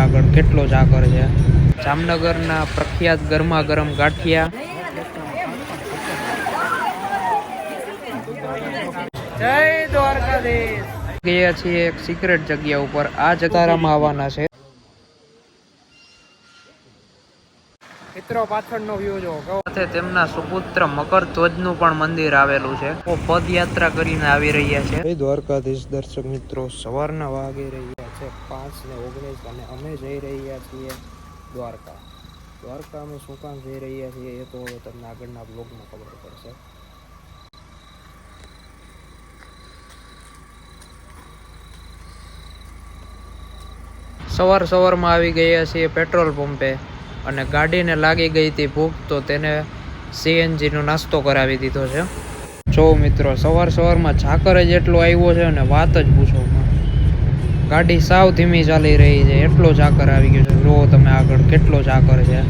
આગળ કેટલો ઝાકર છે? જામનગરના પ્રખ્યાત ગરમા ગરમ ગાંઠિયા. જય દ્વારકાધીશ. ગયા છીએ એક સિક્રેટ જગ્યા ઉપર. આ જતારામાં આવવાના છે. મિત્રો પાછળનો વ્યૂ જો સાથે તેમના સુપુત્ર મકર ધ્વજનું પણ મંદિર આવેલું છે. પદયાત્રા કરીને આવી રહ્યા છે. દ્વારકાધીશ દર્શક મિત્રો સવારના વાગી રહ્યા છે પાંચ ને ઓગણીસ અને અમે જઈ રહ્યા છીએ દ્વારકા. દ્વારકા અમે શું કામ જઈ રહ્યા છીએ એ તો તમને આગળના બ્લોગમાં ખબર પડશે. સવાર સવારમાં આવી ગયા છીએ પેટ્રોલ પંપે. અને ગાડીને લાગી ગઈ હતી ભૂખ, તો તેને સીએનજીનો નાસ્તો કરાવી દીધો છે. જો મિત્રો, સવાર સવારમાં ઝાકર જ એટલો આવ્યો છે અને વાત જ પૂછો. ગાડી સાવ ધીમી ચાલી રહી છે, એટલો ઝાકર આવી ગયો છે. જુઓ તમે આગળ કેટલો ઝાકર છે.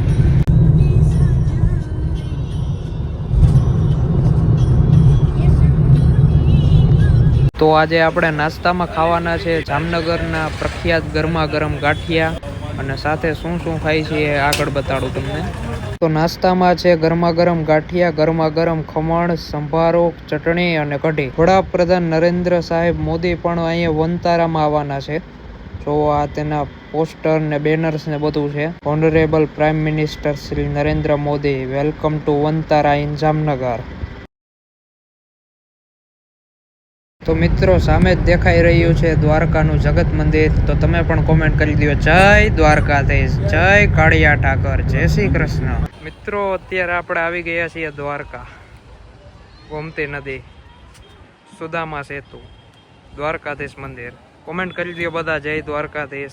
તો આજે આપણે નાસ્તામાં ખાવાના છે જામનગરના પ્રખ્યાત ગરમા ગરમ ગાંઠિયા. અને સાથે શું શું ખાય છે એ આગળ બતાડું તમને. તો નાસ્તામાં છે ગરમા ગરમ ગાંઠિયા ગરમા ગરમ ખમણ, સંભારો, ચટણી અને કઢી. વડાપ્રધાન નરેન્દ્ર સાહેબ મોદી પણ અહીંયા વનતારામાં આવવાના છે. જો આ તેના પોસ્ટર ને બેનર્સ ને બધું છે. Honourable prime minister Shri Narendra Modi welcome to Vantara in Jamnagar તો મિત્રો સામે જ દેખાઈ રહ્યું છે દ્વારકાનું જગત મંદિર. તો તમે પણ કોમેન્ટ કરી દો જય દ્વારકાધીશ. જય કાળિયા ઠાકર. જય શ્રી કૃષ્ણ. મિત્રો, અત્યારે આપણે આવી ગયા છીએ દ્વારકા. ગોમતી નદી. સુદામા સેતુ. દ્વારકાધીશ મંદિર. કોમેન્ટ કરી દો બધા. જય દ્વારકાધીશ.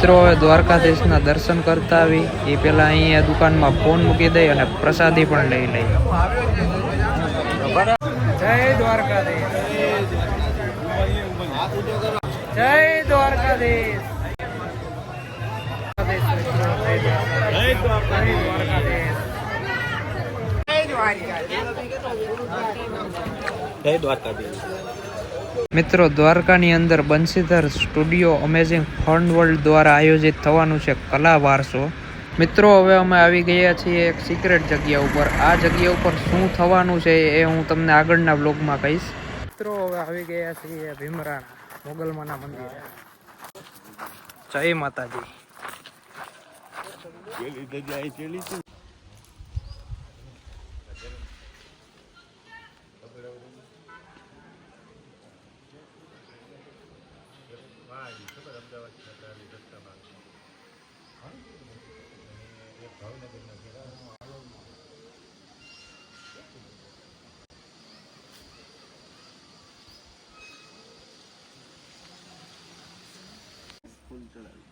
મિત્રો દ્વારકાધીશના દર્શન કરતા આવી. એ પેલા અહીંયા દુકાનમાં ફોન મૂકી દઈ અને પ્રસાદી પણ લઈ લઈ. જય દ્વારકાધીશ. જય દ્વારકાધીશ. જય દ્વારકાધીશ. મિત્રો, દ્વારકાની અંદર Bansidhar studio amazing fun world દ્વારા આયોજિત થવાનું છે કલા વારસો. મિત્રો, હવે અમે આવી ગયા છીએ એક સિક્રેટ જગ્યા ઉપર. આ જગ્યા ઉપર શું થવાનું છે એ હું તમને આગળના બ્લોગમાં કહીશ. મિત્રો, હવે આવી ગયા છીએ ભીમરાણા, મોગલમાના મંદિર. જય માતાજી. હા એ ખબર અમદાવાદથી હતા રસ્તા ભાગ અને એક ભાવનગરનો છે ફૂલ ચડાવી.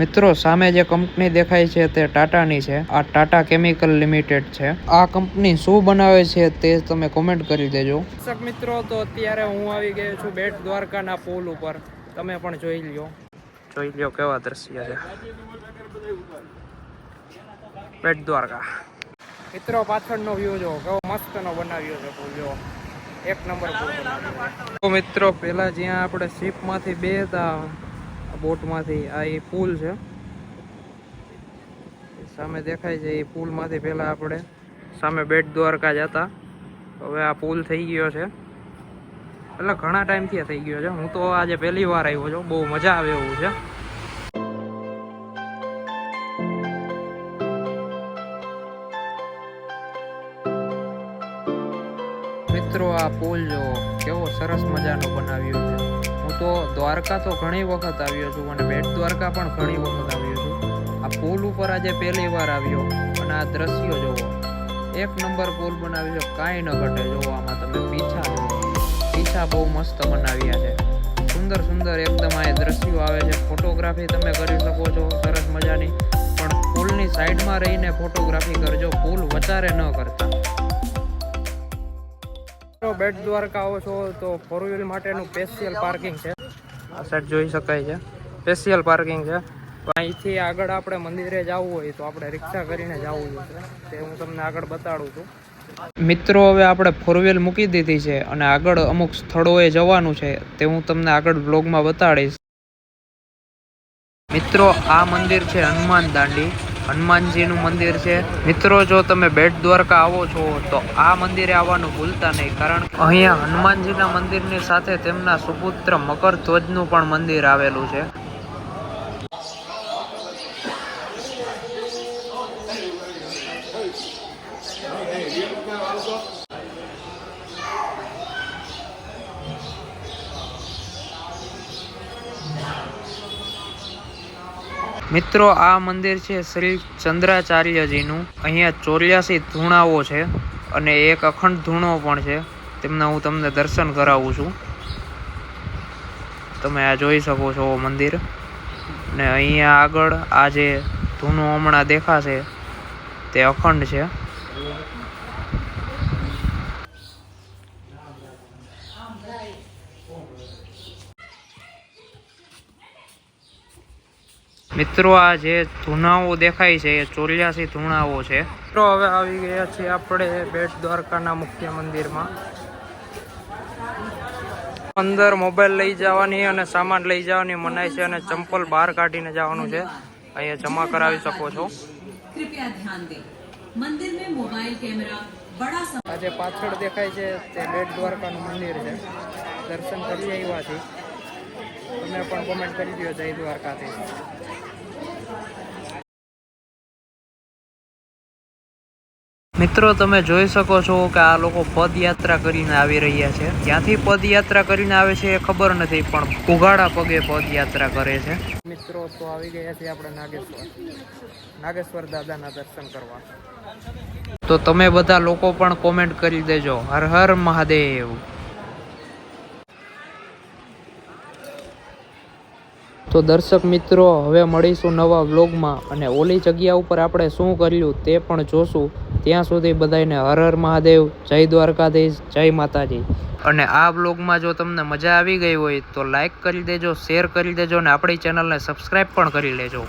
મિત્રો સામે જે કંપની દેખાય છે તે ટાટાની છે. આ ટાટા કેમિકલ લિમિટેડ છે. આ કંપની શું બનાવે છે તે તમે કોમેન્ટ કરી દેજો. દર્શક મિત્રો તો અત્યારે હું આવી ગયો છું બેટ દ્વારકાના પુલ ઉપર. તમે પણ જોઈ લ્યો. જોઈ લ્યો કેવા દ્રશ્ય છે. બેટ દ્વારકા. મિત્રો પાછળનો વ્યૂ જો કેવો મસ્તનો બનાવ્યો છે પુલ જો. એક નંબર તો મિત્રો પેલા જ્યાં આપણે શિપમાંથી બે હતા બોટમાંથી આ એ પુલ છે. સામે દેખાય છે, એ પુલમાંથી પહેલાં આપણે સામે બેટ દ્વારકા જતા. હવે આ પુલ થઈ ગયો છે. એટલે ઘણા ટાઈમથી થઈ ગયો છે. હું તો આજે પહેલી વાર આવ્યો છું. બહુ મજા આવે એવું છે. મિત્રો, આ પુલ જો કેવો સરસ મજાનો બનાવ્યો છે. હું તો દ્વારકા તો ઘણી વખત આવ્યો છું અને બેટ દ્વારકા પણ ઘણી વખત આવ્યો છું. આ પુલ ઉપર આજે પહેલી વાર આવ્યો અને આ દ્રશ્યો જોવો. એક નંબર પુલ બનાવ્યો છે, કાંઈ ન ઘટે. જોવો, આમાં તમે પીછા જોવો. પીછા બહુ મસ્ત બનાવ્યા છે. સુંદર સુંદર એકદમ આ દ્રશ્યો આવે છે. ફોટોગ્રાફી તમે કરી શકો છો, સરસ મજાની. પણ પુલની સાઈડમાં રહીને ફોટોગ્રાફી કરજો. પુલ વધારે ન કરતા. બેટ દ્વારકા આવો છો તો ફોર વ્હીલ માટેનું સ્પેશિયલ પાર્કિંગ છે. આ સાઈડ જોઈ શકાય છે. સ્પેશિયલ પાર્કિંગ છે. અહીંથી આગળ આપણે મંદિરે જવું હોય તો આપણે રિક્ષા કરીને જવું જોઈએ તે હું તમને આગળ બતાડું છું. મિત્રો, હવે આપણે ફોર વ્હીલ મૂકી દીધી છે અને આગળ અમુક સ્થળોએ જવાનું છે તે હું તમને આગળ બ્લોગમાં બતાડીશ. મિત્રો, આ મંદિર છે હનુમાન દાંડી. હનુમાનજીનું મંદિર છે. મિત્રો, જો તમે બેટ દ્વારકા આવો છો, તો આ મંદિરે આવવાનું ભૂલતા નહીં, કારણ કે અહીંયા હનુમાનજીના મંદિરની સાથે તેમના સુપુત્ર મકર ધ્વજનું પણ મંદિર આવેલું છે. મિત્રો, આ મંદિર છે શ્રી ચંદ્રાચાર્યજીનું. અહીંયા ચોર્યાસી ધૂણાઓ છે અને એક અખંડ ધૂણો પણ છે. તેમના હું તમને દર્શન કરાવું છું. તમે આ જોઈ શકો છો મંદિર. ને અહીંયા આગળ આ જે ધૂણો હમણાં દેખાશે તે અખંડ છે. મિત્રો આ જે ધૂણાઓ દેખાય છે એ ચોર્યાસી ધૂણાઓ છે. મિત્રો હવે આવી ગયા છે આપણે બેટ દ્વારકાના મુખ્ય મંદિરમાં. અંદર મોબાઈલ લઈ જવાની અને સામાન લઈ જવાની મનાય છે અને ચંપલ બહાર કાઢીને જવાનું છે. અહીંયા જમા કરાવી શકો છો. આજે પાછળ દેખાય છે તે બેટ દ્વારકાનું મંદિર છે. દર્શન કરી આવ્યા છે તમે પણ કોમેન્ટ કરી દ્યો જય દ્વારકાથી મિત્રો, તમે જોઈ શકો છો કે આ લોકો પદયાત્રા કરીને આવી રહ્યા છે. ક્યાંથી પદયાત્રા કરીને આવે છે એ ખબર નથી, પણ ઉઘાડા પગે પદયાત્રા કરે છે. મિત્રો, તો આવી ગયા છે આપણે નાગેશ્વર. નાગેશ્વર દાદાના દર્શન કરવા. તો તમે બધા લોકો પણ કોમેન્ટ કરી દેજો. હર હર મહાદેવ. તો દર્શક મિત્રો, હવે મળીશું નવા વ્લોગમાં અને ઓલી જગ્યા ઉપર આપણે શું કર્યું તે પણ જોશું. ત્યાં સુધી બધાને હર હર મહાદેવ, જય દ્વારકાધીશ, જય માતાજી. અને આ વ્લોગમાં જો તમને મજા આવી ગઈ હોય તો લાઇક કરી દેજો, શેર કરી દેજો અને આપણી ચેનલને સબસ્ક્રાઈબ પણ કરી લેજો.